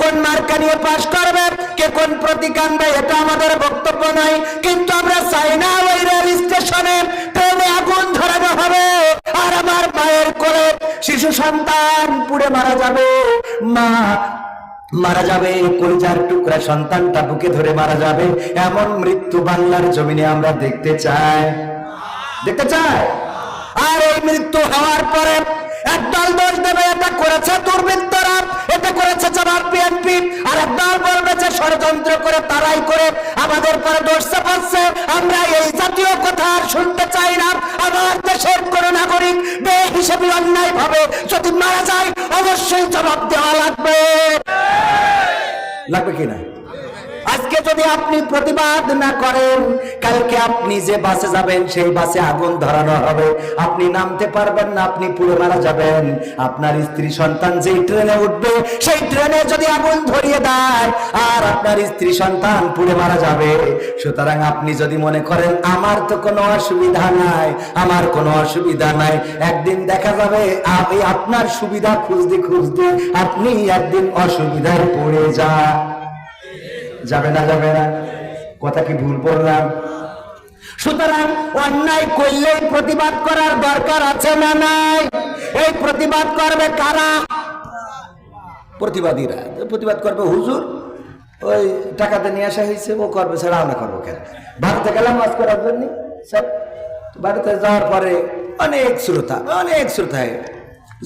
কোন মার্কা নিয়ে পাশ করবে, কে কোন প্রতিকান দেয় এটা আমাদের বক্তব্য নাই কিন্তু আমরা চাই না ওই রেল স্টেশনে ট্রেনে আগুন ধরানো হবে, আর আমার মায়ের শিশু সন্তান পুড়ে মারা যাবে। মা মারা যাবে, কলিজার টুকরা সন্তানটা বুকে ধরে মারা যাবে। এমন মৃত্যু বাংলার জমিনে আমরা দেখতে চাই। দেখতে চাই? আর এই মৃত্যু হওয়ার পরে একদল দেবে, এটা করেছে দুর্বৃত্তরা, এটা করেছে জামাত বিএনপি, আর একদল বলবে যে ষড়যন্ত্র করে তারাই করে আমাদের পরে দোষ চাপাচ্ছে। আমরা এই জাতীয় কথা আর শুনতে চাই না। আমার দেশের কোন নাগরিক বে হিসেবে অন্যায় ভাবে যদি মারা যায়, অবশ্যই জবাব দেওয়া লাগবে। লাগবে কি না? আজকে যদি আপনি প্রতিবাদ না করেন, কালকে আপনি যে বাসে যাবেন, সেই বাসে আগুন ধরানো হবে। আপনি নামতে পারবেন না, আপনি পুরো মারা যাবেন। আপনার স্ত্রী সন্তান যেই ট্রেনে উঠবে, সেই ট্রেনে যদি আগুন ধরিয়ে দেয়, আর আপনার স্ত্রী সন্তান পুড়ে মারা যাবে। সুতরাং আপনি যদি মনে করেন, আমার তো কোনো অসুবিধা নাই, আমার কোনো অসুবিধা নাই। একদিন দেখা যাবে আপনার সুবিধা খুঁজতে খুঁজতে আপনি একদিন অসুবিধায় পড়ে যা যাবে না যাবে না। কথা কি ভুল বললাম? সুতরাং অন্যায় করলেই প্রতিবাদ করার দরকার আছে না নাই? এই প্রতিবাদ করবে কারা? প্রতিবাদীরা। প্রতিবাদ করবে হুজুর। ওই টাকাতে নিয়ে আসা হয়েছে, ও করবে সেটা আমরা করব কেন? ভারতে গেলাম ওয়াজ করার জন্য। সব ভারতে যাওয়ার পরে অনেক শ্রোতা, অনেক শ্রোতায়,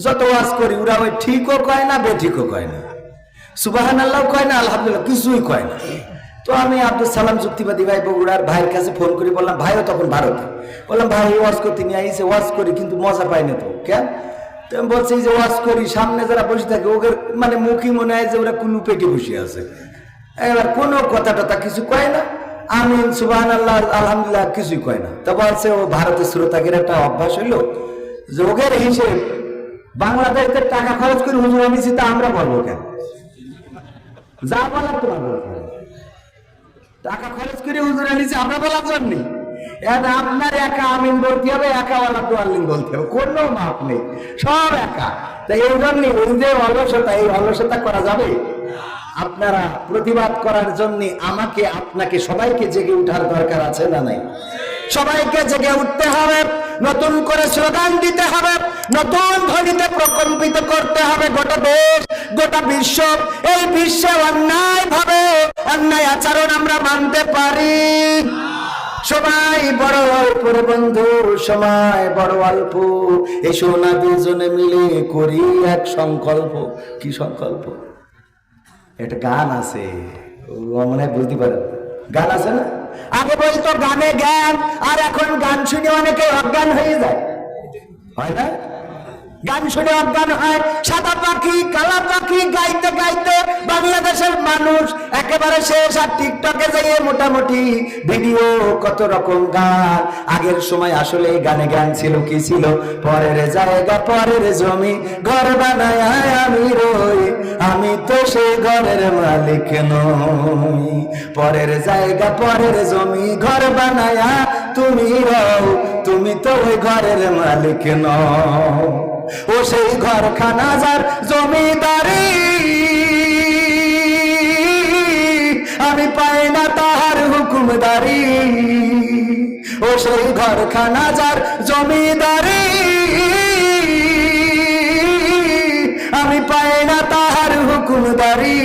যত ওয়াজ করি, ওরা ওই ঠিকও কয় না, বেঠিকও কয় না। সুবাহান আল্লাহ কয় না, আলহামদুলিল্লাহ, কিছুই কয় না। তো আমি আব্দুল সালাম যুক্তিবাদী ভাই বগুড়ার ভাইয়ের কাছে ফোন করে, বললাম, ভাইও তখন ভারতে। বললাম, ভাই ওয়াজ করতে নিয়ে আইসে ওয়াজ করি, কিন্তু মজা পাই না তো কেন তো আমি বলছি যে ওয়াজ করি, সামনে যারা বসে থাকে, ওদের মানে মুখই মনে হয় যে ওরা কুলু পেটে বসে আছে। এবার কোনো কথা টথা কিছু কয় না আমি সুবাহান আল্লাহ আলহামদুলিল্লাহ, কিছুই কয় না। তা বলছে, ও ভারতের শ্রোতাকের একটা অভ্যাস হইল, যে ওদের হিসেব বাংলাদেশে টাকা খরচ করে হুজুর আনিছি, তা আমরা বলব কেন? যা বলার তোমার বলতে টাকা খরচ করে হুজুর আনিছি, আমরা বলার জন্য। আপনার একা আমিন বলতে হবে, একা ওয়ালা তোয়াল্লিন বলতে হবে। কোনো মাপ নেই, সব একা। তাই এই জন্যই ওই যে অলসতা, এই অলসতা করা যাবে? আপনারা প্রতিবাদ করার জন্য আমাকে, আপনাকে সবাইকে জেগে উঠার দরকার আছে না নাই? সবাইকে জেগে উঠতে হবে। নতুন করে স্লোগান দিতে হবে, নতুন ধ্বনিতে প্রকম্পিত করতে হবে গোটা দেশ, গোটা বিশ্ব। এই বিশ্বে অন্যায় ভাবে, অন্যায় আচরণ আমরা মানতে পারি। সবাই বড় অল্প রে বন্ধু সময় বড় অল্প। এসো না দুজনে মিলে করি এক সংকল্প। কি সংকল্প? একটা গান আছে, ও মনে হয় বুঝতে পারেন। গান আছে না? আগে বলতো গানে জ্ঞান আর এখন গান শুনে অনেকে অজ্ঞান হয়ে যায়। হয় না? গান শুনে অজ্ঞান হয়। সাদা পাখি, কালা পাখি গাইতে গাইতে বাংলাদেশের মানুষ একেবারে শেষ। আর টিকটকে যাইয়ে মোটামুটি ভিডিও কত রকম গান। আগের সময় আসলে গানে গান ছিল, কি ছিল? পরের জায়গা, পরের জমি, ঘর বানায় আমি রই। আমি তো সেই ঘরের মালিক নই। পরের জায়গা, পরের জমি, ঘর বানায়া তুমি রও, তুমি তো ওই ঘরের মালিক নও। ও সেই ঘরখানা যার জমিদারি। আমি পাই না তাহার হুকুমদারি। ও সেই ঘরখানা যার জমিদারি। আমি পাই না তাহার হুকুমদারি।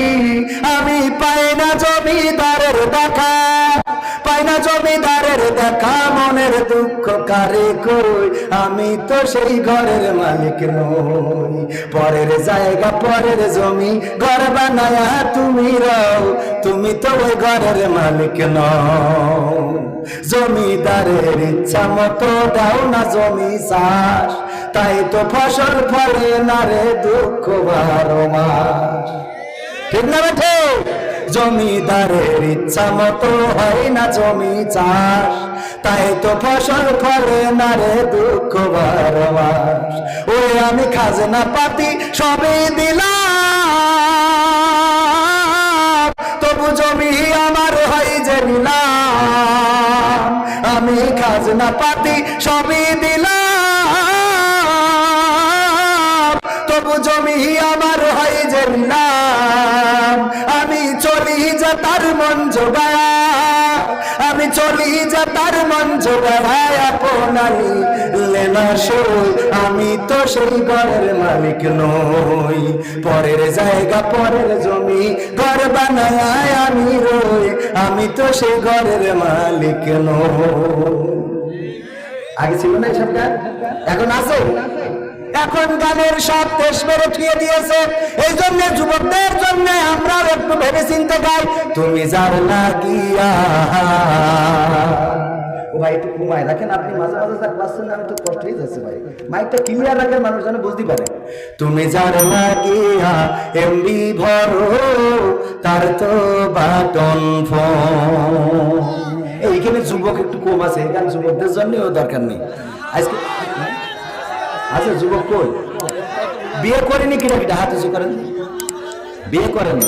দেখা মনের দুঃখ কারে কই? আমি তো সেই ঘরের মালিক নই। পরের জায়গা, পরের জমি, ঘর বানায়া তুমি রও। তুমি তো ওই ঘরের মালিক নও। জমিদারের ইচ্ছা মতো দাও না জমি চাষ। তাই তো ফসল ফলে না রে দুঃখ বারো মাস। ঠিক না বেঠে? জমিদারের ইচ্ছা মতো হয় না জমি চাষ। তাই তো ফসল ফলে না রে দুঃখ বারো মাস ওই আমি খাজনা পাতি সবই দিলাম। তবু জমি আমার হয় যে নিলাম। আমি খাজনা পাতি সবই দিলাম। তবু জমি আমার হয় যে নিলাম। যা তার মন জোগায়া। আমি চলি যা তার মন জোগায়। আপনারি লেনা সই, আমি তো সেই ঘরের মালিক নই। পরের জায়গা, পরের জমি, ঘর বানায় আমি রই। আমি তো সেই ঘরের মালিক নই। আগে ছিল না এসব গান এখন আছে? এখন গানের সব দেশ মেরে থুয়ে দিয়েছে। এই জন্য যুবকদের জন্য আমরা একটু গাই তুমি যার লাগিয়া। ও ভাই একটু ঘুমায়। রাখেন আপনি মাঝে মাঝে যা পাচ্ছেন না আমি তো কষ্ট হয়ে যাচ্ছে ভাই। মাইকটা ক্লিয়ার রাখেন মানুষ যেন বুঝতে পারে। তুমি যার লাগিয়া এমবি ভরো তার তো বাটন ফোন। এইখানে যুবক একটু কম আছে এখানে যুবকদের জন্যও দরকার নেই। আজকে আচ্ছা যুবক কই? বিয়ে করেনি কিনা কিনা হাত উঁচু করেন। বিয়ে করেনি?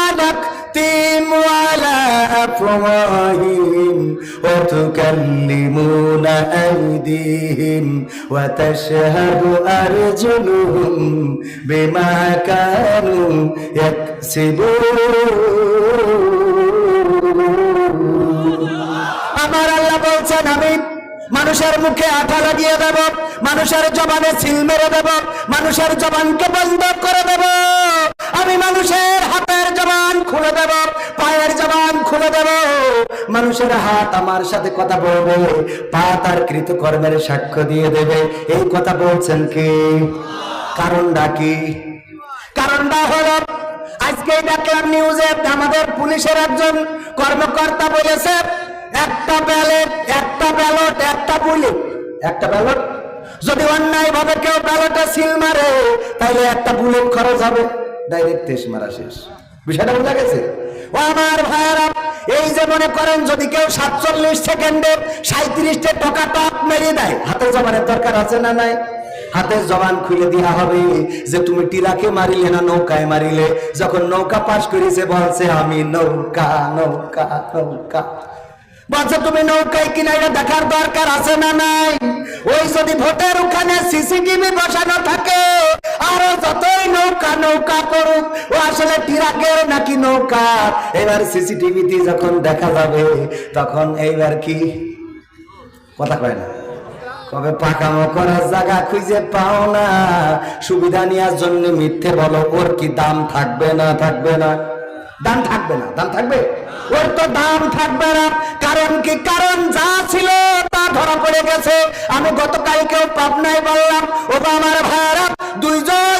তুকাল্লিমুনা আইদিহিম ওয়া তাশহাদু আরজুলুহুম বিমা কানু ইয়াকসিবুন আমার আল্লাহ বলছেন, আমি মানুষের মুখে আঠা লাগিয়ে দেব, মানুষের জবানে সিল মেরে দেব, মানুষের জবানকে বন্ধ করে দেব। আমি মানুষের হাতের জবান খুলে দেব মানুষের হাত আমার সাথে কথা বলবে, পা তার কৃতকর্মের সাক্ষ্য দিয়ে দেবে। এই কথা বলছেন কি? কারণটা কি? কারণটা হলো, আজকে দেখলাম নিউজে আমাদের পুলিশের একজন কর্মকর্তা বলেছে, একটা ব্যালট একটা ব্যালট, একটা বুলেট। একটা ব্যালট? যদি অন্যায় ভাবে কেউ ব্যালটে সিল মারে তাহলে একটা বুলেট খরচ হবে। ডাইরেক্ট তেস মারা শেষ। বিষয়টা বোঝা গেছে? ও আমার ভাইয়েরা, এই যে মনে করেন যদি কেউ সাতচল্লিশ সেকেন্ডে সাঁত্রিশটা টাকা টপ মেরিয়ে দেয় হাতে জমানের দরকার আছে না নাই? হাতের জবান খুলে দেওয়া হবে যে তুমি টিরাকে মারিলে না নৌকায় মারিলে। যখন নৌকা পাশ করেছে, বলছে, আমি নৌকা নৌকা নৌকা। বলছে, তুমি নৌকায় কিনা এটা দেখার দরকার আছে না নাই? ওই যদি ভোটের ওখানে সিসিটিভি বসানো থাকে, আরও নৌকা নৌকা করুক। ও আসলে টিরাকের নাকি নৌকা? এবার সিসিটিভিতে যখন দেখা যাবে, তখন এইবার কি? কথা কয় না। কবে পাকামো করার জায়গা খুঁজে পাও না। সুবিধা নেওয়ার জন্য মিথ্যে বলো, ওর কি দাম থাকবে না থাকবে না? দাম থাকবে না, দাম থাকবে? ওর তো দাম থাকবে না। কারণ কি? কারণ যা ছিল তা ধরা পড়ে গেছে। আমি গতকালকেও পাবনায় বললাম ও আমার ভাইরা দুইজন